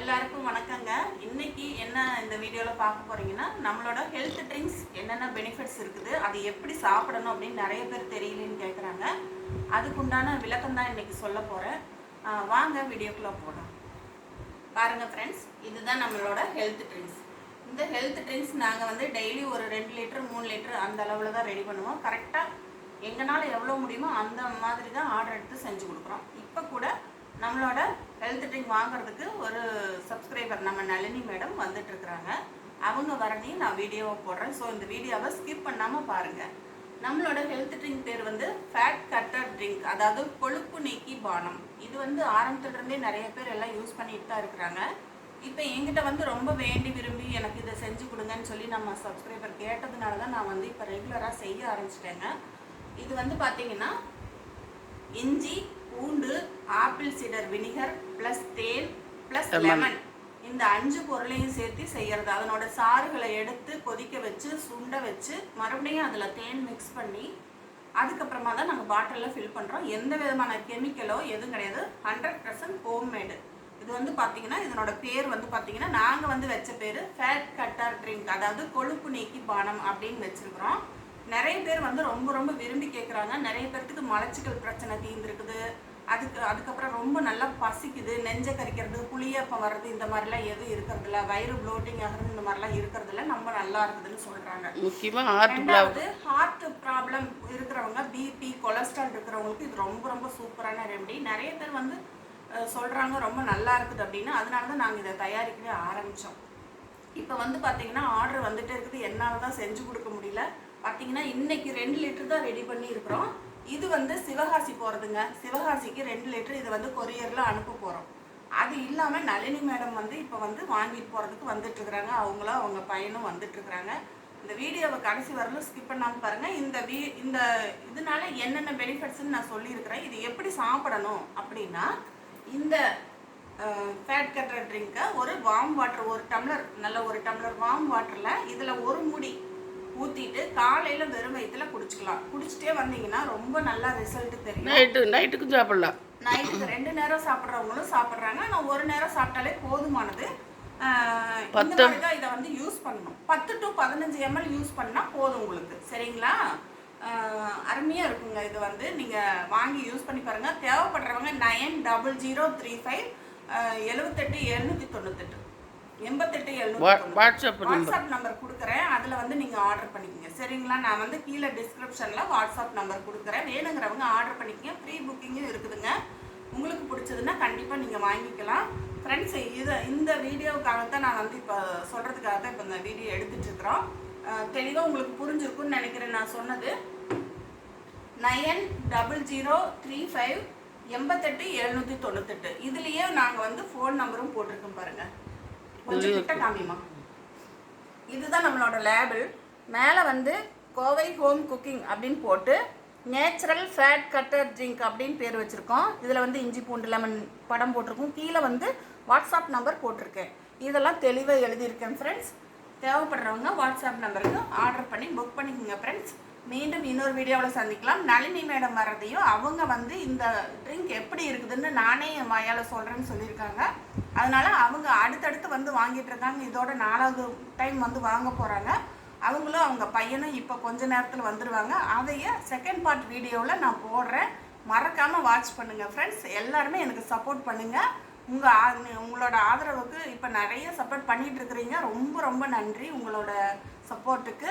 எல்லாருக்கும் வணக்கங்க. இன்னைக்கு என்ன இந்த வீடியோவில் பார்க்க போறீங்கன்னா நம்மளோட ஹெல்த் ட்ரிங்க்ஸ் என்னென்ன பெனிஃபிட்ஸ் இருக்குது அது எப்படி சாப்பிடணும் அப்படின்னு நிறைய பேர் தெரியலன்னு கேட்குறாங்க அதுக்குண்டான விளக்கம் தான் இன்னைக்கு சொல்ல போகிறேன் வாங்க வீடியோக்குள்ளே போகலாம் பாருங்க ஃப்ரெண்ட்ஸ் இதுதான் நம்மளோட ஹெல்த் ட்ரிங்க்ஸ் இந்த ஹெல்த் ட்ரிங்க்ஸ் நாங்கள் வந்து டெய்லி ஒரு ரெண்டு லிட்டர் மூணு லிட்டர் அந்த அளவில் தான் ரெடி பண்ணுவோம். கரெக்டாக எங்களால் எவ்வளோ முடியுமோ அந்த மாதிரி தான் ஆர்டர் எடுத்து செஞ்சு கொடுக்குறோம். இப்போ கூட நம்மளோட ஹெல்த் ட்ரிங்க் வாங்குறதுக்கு ஒரு சப்ஸ்கிரைபர் நம்ம நளினி மேடம் வந்துட்டு இருக்கிறாங்க அவங்க வரதையும் நான் வீடியோவை போடுறேன். ஸோ இந்த வீடியோவை ஸ்கிப் பண்ணாமல் பாருங்கள் நம்மளோட ஹெல்த் ட்ரிங்க் பேர் வந்து ஃபேட் கட்டர் ட்ரிங்க் அதாவது கொழுப்பு நீக்கி பானம். இது வந்து ஆரம்பத்துல இருந்தே நிறைய பேர் எல்லாம் யூஸ் பண்ணிட்டு தான் இருக்கிறாங்க. இப்போ என்கிட்ட வந்து ரொம்ப வேண்டி விரும்பி எனக்கு இதை செஞ்சு கொடுங்கன்னு சொல்லி நம்ம சப்ஸ்கிரைபர் கேட்டதுனால தான் நான் வந்து இப்போ ரெகுலராக செய்ய ஆரம்பிச்சிட்டேங்க. இது வந்து பார்த்தீங்கன்னா இஞ்சி பூண்டு ஆப்பிள் சீடர் வினிகர் ப்ளஸ் தேன் ப்ளஸ் லெமன் இந்த அஞ்சு பொருளையும் சேர்த்து செய்யறது. அதனோட சாறுகளை எடுத்து கொதிக்க வச்சு சுண்ட வச்சு மறுபடியும் அதில் தேன் மிக்ஸ் பண்ணி அதுக்கப்புறமா தான் நம்ம பாட்டிலில் ஃபில் பண்ணுறோம் எந்த விதமான கெமிக்கலோ எதுவும் கிடையாது. ஹண்ட்ரட் பர்சன்ட் ஹோம்மேடு இது வந்து பார்த்தீங்கன்னா இதனோட பேர் வந்து பார்த்தீங்கன்னா நாங்கள் வந்து வச்ச பேர் ஃபேட் கட்டர் ட்ரிங்க் அதாவது கொழுப்பு நீக்கி பானம் அப்படின்னு வச்சுருக்குறோம். நிறைய பேர் வந்து ரொம்ப ரொம்ப விரும்பி கேட்குறாங்க நிறைய பேர்த்துக்கு மலச்சிக்கல் பிரச்சனை தீர்ந்துருக்குது. அதுக்கு அதுக்கப்புறம் ரொம்ப நல்லா பசிக்குது. நெஞ்சை கறிக்கிறது புளியப்பம் வர்றது இந்த மாதிரிலாம் எதுவும் இருக்கிறதில்ல. வயிறு ப்ளோட்டிங் ஆகிறது இந்த மாதிரிலாம் இருக்கிறதில்ல. நம்ம நல்லா இருக்குதுன்னு சொல்கிறாங்க முக்கியமாக ஹார்ட் ரெண்டாவது ஹார்ட் ப்ராப்ளம் இருக்கிறவங்க பிபி கொலஸ்ட்ரால் இருக்கிறவங்களுக்கு இது ரொம்ப ரொம்ப சூப்பரான ரெமெடி நிறைய பேர் வந்து அஹ், சொல்றாங்க ரொம்ப நல்லா இருக்குது அப்படின்னு. அதனால தான் நாங்கள் இதை தயாரிக்கவே ஆரம்பித்தோம் இப்போ வந்து பார்த்தீங்கன்னா ஆர்டர் வந்துட்டே இருக்குது. என்னால் தான் செஞ்சு கொடுக்க முடியல. பார்த்தீங்கன்னா இன்னைக்கு ரெண்டு லிட்டர் தான் ரெடி பண்ணி இருக்கிறோம் இது வந்து சிவகாசி போகிறதுங்க சிவகாசிக்கு ரெண்டு லிட்டர் இதை வந்து கொரியரில் அனுப்ப போகிறோம் அது இல்லாமல் நளினி மேடம் வந்து இப்போ வந்து வாங்கிட்டு போகிறதுக்கு வந்துட்டுருக்குறாங்க. அவங்களும் அவங்க பையனும் வந்துட்டுருக்குறாங்க. இந்த வீடியோவை கடைசி வரலும் ஸ்கிப் பண்ணாமல் பாருங்கள் இந்த வீ இந்த இதனால என்னென்ன பெனிஃபிட்ஸ்ன்னு நான் சொல்லியிருக்கிறேன். இது எப்படி சாப்பிடணும் அப்படின்னா இந்த ஃபேட் கட்டுற ட்ரிங்க்கை ஒரு வார்ம் வாட்டர் ஒரு டம்ளர் நல்ல ஒரு டம்ளர் வார்ம் வாட்டரில் இதில் ஒரு முடி காலையில் வெறும் வயிற்றுல குடிச்சுக்கலாம். குடிச்சிட்டே வந்தீங்கன்னா ரொம்ப நல்லா ரிசல்ட் தெரியும். நைட்டு நைட்டுக்கும் சாப்பிடலாம். நைட்டுக்கு ரெண்டு நேரம் சாப்பிட்றவங்களும் சாப்பிட்றாங்க. ஆனால் ஒரு நேரம் சாப்பிட்டாலே போதுமானது. இந்த மாதிரி தான் இதை வந்து யூஸ் பண்ணணும். பத்து டு பதினஞ்சு எம்எல் யூஸ் பண்ணால் போதும் உங்களுக்கு. சரிங்களா? ஆஹ் அருமையா இருக்குங்க இது வந்து. நீங்கள் வாங்கி யூஸ் பண்ணி பாருங்கள் தேவைப்படுறவங்க nine double zero three five எழுபத்தெட்டு எழுநூற்றி தொண்ணூத்தெட்டு. எண்பத்தெட்டு வா எழுநூற்றி வாட்ஸ்அப் நம்பர் வாட்ஸ்அப் நம்பர். கொடுக்குறேன். அதில் வந்து நீங்கள் ஆர்டர் பண்ணிக்கங்க. சரிங்களா? நான் வந்து கீழே டிஸ்கிரிப்ஷனில் வாட்ஸ்அப் நம்பர் கொடுக்குறேன். வேணுங்கிறவங்க ஆர்டர் பண்ணிக்கங்க. ப்ரீ புக்கிங்கும் இருக்குதுங்க. உங்களுக்கு பிடிச்சதுன்னா கண்டிப்பாக நீங்கள் வாங்கிக்கலாம். ஃப்ரெண்ட்ஸ் இது இந்த வீடியோவுக்காக தான் நான் வந்து இப்போ சொல்கிறதுக்காக தான் இப்போ இந்த வீடியோ எடுத்துட்டு இருக்கிறோம். தெளிவாக உங்களுக்கு புரிஞ்சிருக்கும்னு நினைக்கிறேன் நான் சொன்னது. Nine double zero three five எண்பத்தெட்டு எழுநூற்றி தொண்ணூத்தெட்டு. இதுலேயே நாங்கள் வந்து ஃபோன் நம்பரும் போட்டிருக்கோம் பாருங்கள் கொஞ்சம் கிட்ட காமிமா இதுதான் நம்மளோட லேபிள் மேலே வந்து கோவை ஹோம் குக்கிங் அப்படின்னு போட்டு நேச்சுரல் ஃபேட் கட்டர் ட்ரிங்க் அப்படின்னு பேர் வச்சுருக்கோம். இதில் வந்து இஞ்சி பூண்டு லெமன் படம் போட்டிருக்கோம். கீழே வந்து வாட்ஸ்அப் நம்பர் போட்டிருக்கேன். இதெல்லாம் தெளிவாக எழுதியிருக்கேன் ஃப்ரெண்ட்ஸ் தேவைப்படுறவங்க வாட்ஸ்அப் நம்பருக்கு ஆர்டர் பண்ணி புக் பண்ணிக்கோங்க ஃப்ரெண்ட்ஸ் மீண்டும் இன்னொரு வீடியோவில் சந்திக்கலாம். நளினி மேடம் வர்றதையும் அவங்க வந்து இந்த ட்ரிங்க் எப்படி இருக்குதுன்னு நானே என் வாயால் சொல்கிறேன்னு சொல்லியிருக்காங்க. அதனால் அவங்க அடுத்தடுத்து வந்து வாங்கிட்டு இருக்காங்க. இதோட நாலாவது டைம் வந்து வாங்க போகிறாங்க அவங்களும் அவங்க பையனும் இப்போ கொஞ்ச நேரத்தில் வந்துடுவாங்க அதையே செகண்ட் பார்ட் வீடியோவில் நான் போடுறேன். மறக்காமல் வாட்ச் பண்ணுங்கள் ஃப்ரெண்ட்ஸ் எல்லாருமே எனக்கு சப்போர்ட் பண்ணுங்கள் உங்கள் உங்களோட ஆதரவுக்கு இப்போ நிறைய சப்போர்ட் பண்ணிகிட்டு இருக்கிறீங்க. ரொம்ப ரொம்ப நன்றி உங்களோட சப்போர்ட்டுக்கு